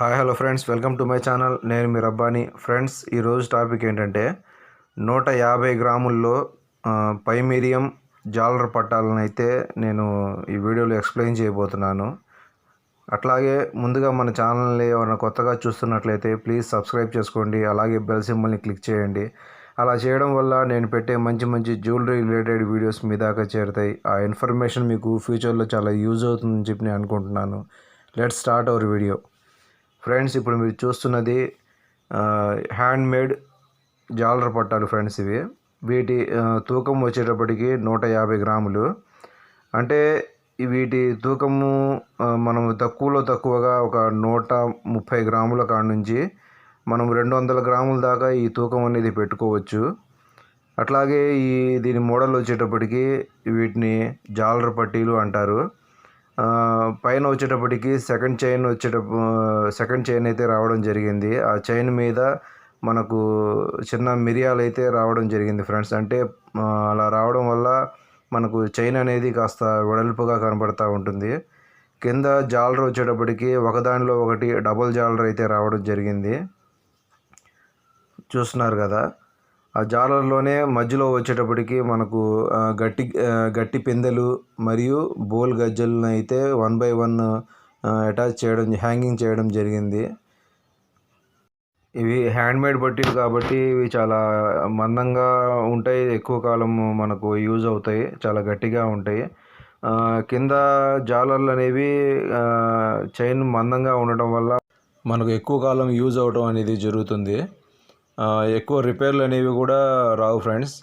Hi hello friends. Welcome to my channel. నేను మీ Rabbani. Friends ఈరోజు టాపిక్ ఏంటంటే నూట యాభై గ్రాముల్లో పైమీరియం జాలర్ పట్టాలను అయితే నేను ఈ వీడియోలో ఎక్స్ప్లెయిన్ చేయబోతున్నాను. అట్లాగే ముందుగా మన ఛానల్ని ఏమైనా కొత్తగా చూస్తున్నట్లయితే ప్లీజ్ సబ్స్క్రైబ్ చేసుకోండి. అలాగే బెల్ సింబల్ని క్లిక్ చేయండి. అలా చేయడం వల్ల నేను పెట్టే మంచి మంచి జ్యువెలరీ రిలేటెడ్ వీడియోస్ మీ దాకా చేరుతాయి. ఆ ఇన్ఫర్మేషన్ మీకు ఫ్యూచర్లో చాలా యూజ్ అవుతుందని చెప్పి నేను అనుకుంటున్నాను. Let start our video. Friends ఇప్పుడు మీరు చూస్తున్నది హ్యాండ్మేడ్ జాలర్ పట్టాలు ఫ్రెండ్స్ ఇవి. వీటి తూకం వచ్చేటప్పటికి నూట యాభై గ్రాములు. అంటే వీటి తూకము మనం తక్కువలో తక్కువగా ఒక నూట ముప్పై గ్రాముల కాడ నుంచి మనం రెండు వందల గ్రాముల దాకా ఈ తూకం అనేది పెట్టుకోవచ్చు. అట్లాగే ఈ దీని మోడల్ వచ్చేటప్పటికి వీటిని జాలర్ పట్టీలు అంటారు. పైన వచ్చేటప్పటికి సెకండ్ చైన్ వచ్చేటప్పు సెకండ్ చైన్ అయితే రావడం జరిగింది. ఆ చైన్ మీద మనకు చిన్న మిరియాలు అయితే రావడం జరిగింది ఫ్రెండ్స్. అంటే అలా రావడం వల్ల మనకు చైన్ అనేది కాస్త వెడల్పుగా కనబడతా ఉంటుంది. కింద జాలర్ వచ్చేటప్పటికి ఒకదానిలో ఒకటి డబుల్ జాలర్ అయితే రావడం జరిగింది. చూస్తున్నారు కదా. ఆ జాలర్లోనే మధ్యలో వచ్చేటప్పటికి మనకు గట్టి గట్టి పెందెలు మరియు బోల్ గజ్జలను అయితే వన్ బై వన్ అటాచ్ చేయడం హ్యాంగింగ్ చేయడం జరిగింది. ఇవి హ్యాండ్మేడ్ బట్టీలు కాబట్టి ఇవి చాలా మందంగా ఉంటాయి. ఎక్కువ కాలం మనకు యూజ్ అవుతాయి. చాలా గట్టిగా ఉంటాయి. కింద జాలర్లు అనేవి చైన్ మందంగా ఉండటం వల్ల మనకు ఎక్కువ కాలం యూజ్ అవడం అనేది జరుగుతుంది. ఎక్కువ రిపేర్లు అనేవి కూడా రావు ఫ్రెండ్స్.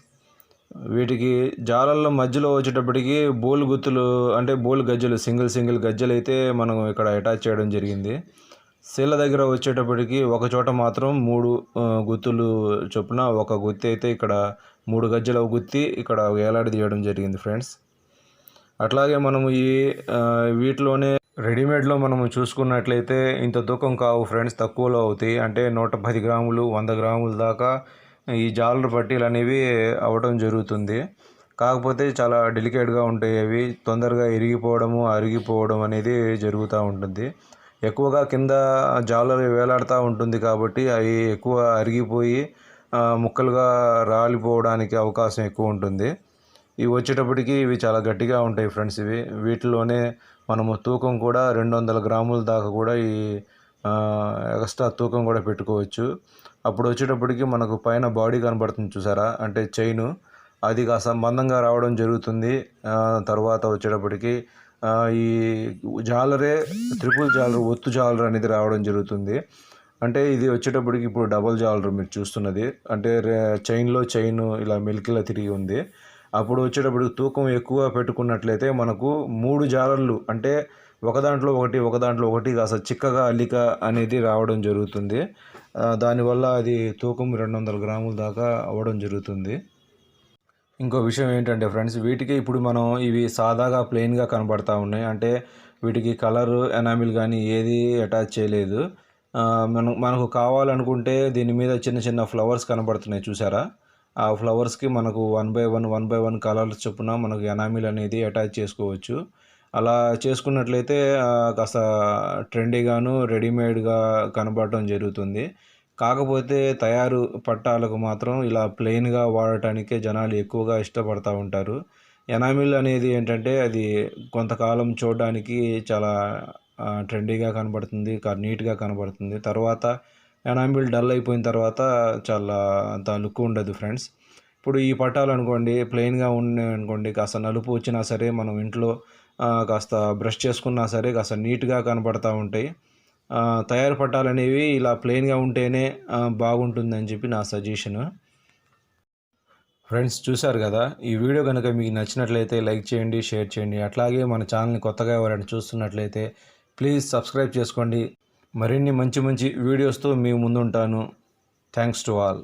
వీటికి జాలర్ల మధ్యలో వచ్చేటప్పటికి బోల్ గుత్తులు అంటే బోల్ గజ్జలు సింగిల్ సింగిల్ గజ్జలు అయితే మనం ఇక్కడ అటాచ్ చేయడం జరిగింది. శీల దగ్గర వచ్చేటప్పటికి ఒక చోట మాత్రం మూడు గుత్తులు చొప్పున ఒక గుత్తి అయితే ఇక్కడ మూడు గజ్జల గుత్తి ఇక్కడ వేలాడదీయడం జరిగింది ఫ్రెండ్స్. అట్లాగే మనము ఈ వీటిలోనే రెడీమేడ్లో మనం చూసుకున్నట్లయితే ఇంత తూకం కావు ఫ్రెండ్స్ తక్కువలో అవుతాయి. అంటే నూట పది గ్రాములు వంద గ్రాముల దాకా ఈ జాలర్ పట్టీలు అనేవి అవ్వడం జరుగుతుంది. కాకపోతే చాలా డెలికేట్గా ఉంటాయి అవి. తొందరగా ఇరిగిపోవడము అరిగిపోవడం అనేది జరుగుతూ ఉంటుంది. ఎక్కువగా కింద జాలర్ వేలాడుతూ ఉంటుంది కాబట్టి అవి ఎక్కువ అరిగిపోయి ముక్కలుగా రాలిపోవడానికి అవకాశం ఎక్కువ ఉంటుంది. ఇవి వచ్చేటప్పటికి ఇవి చాలా గట్టిగా ఉంటాయి ఫ్రెండ్స్ ఇవి. వీటిలోనే మనము తూకం కూడా రెండు వందల గ్రాముల దాకా కూడా ఈ ఎక్స్ట్రా తూకం కూడా పెట్టుకోవచ్చు. అప్పుడు వచ్చేటప్పటికి మనకు పైన బాడీ కనబడుతుంది చూసారా? అంటే చైను. అది కాస్త మందంగా రావడం జరుగుతుంది. తర్వాత వచ్చేటప్పటికి ఈ జాలరే త్రిపుల్ జాలర్ ఒత్తు జాలర్ అనేది రావడం జరుగుతుంది. అంటే ఇది వచ్చేటప్పటికి ఇప్పుడు డబల్ జాలర్ మీరు చూస్తున్నది. అంటే చైన్లో చైన్ ఇలా మెలికిలా తిరిగి ఉంది. అప్పుడు వచ్చేటప్పుడు తూకం ఎక్కువ పెట్టుకున్నట్లయితే మనకు మూడు జాలర్లు అంటే ఒక దాంట్లో ఒకటి ఒక దాంట్లో ఒకటి కాస్త చిక్కగా అల్లిక అనేది రావడం జరుగుతుంది. దానివల్ల అది తూకం రెండు వందల గ్రాముల దాకా అవ్వడం జరుగుతుంది. ఇంకో విషయం ఏంటంటే ఫ్రెండ్స్ వీటికి ఇప్పుడు మనం ఇవి సాదాగా ప్లెయిన్గా కనబడతా ఉన్నాయి. అంటే వీటికి కలర్ ఎనామిల్ కానీ ఏది అటాచ్ చేయలేదు. మనం మనకు కావాలనుకుంటే దీని మీద చిన్న చిన్న ఫ్లవర్స్ కనబడుతున్నాయి చూసారా? ఆ ఫ్లవర్స్కి మనకు one by one one by one colours చొప్పున మనకు ఎనామిల్ అనేది అటాచ్ చేసుకోవచ్చు. అలా చేసుకున్నట్లయితే కాస్త ట్రెండీగాను రెడీమేడ్గా కనబడటం జరుగుతుంది. కాకపోతే తయారు పట్టాలకు మాత్రం ఇలా ప్లెయిన్గా వాడటానికే జనాలు ఎక్కువగా ఇష్టపడతా ఉంటారు. ఎనామిల్ అనేది ఏంటంటే అది కొంతకాలం చూడడానికి చాలా ట్రెండీగా కనబడుతుంది నీట్గా కనబడుతుంది. తర్వాత ఎనామిల్ డల్ అయిపోయిన తర్వాత చాలా అంత లుక్ ఉండదు ఫ్రెండ్స్. ఇప్పుడు ఈ పట్టాలు అనుకోండి ప్లెయిన్గా ఉన్నాయి అనుకోండి కాస్త నలుపు వచ్చినా సరే మనం ఇంట్లో కాస్త బ్రష్ చేసుకున్నా సరే కాస్త నీట్గా కనబడతా ఉంటాయి. తయారు పట్టాలు అనేవి ఇలా ప్లెయిన్గా ఉంటేనే బాగుంటుందని చెప్పి నా సజెషన్. ఫ్రెండ్స్ చూశారు కదా ఈ వీడియో కనుక మీకు నచ్చినట్లయితే లైక్ చేయండి షేర్ చేయండి. అట్లాగే మన ఛానల్ని కొత్తగా ఎవరైనా చూస్తున్నట్లయితే ప్లీజ్ సబ్స్క్రైబ్ చేసుకోండి. మరిన్ని మంచి మంచి వీడియోస్తో మీ ముందుంటాను. Thanks to all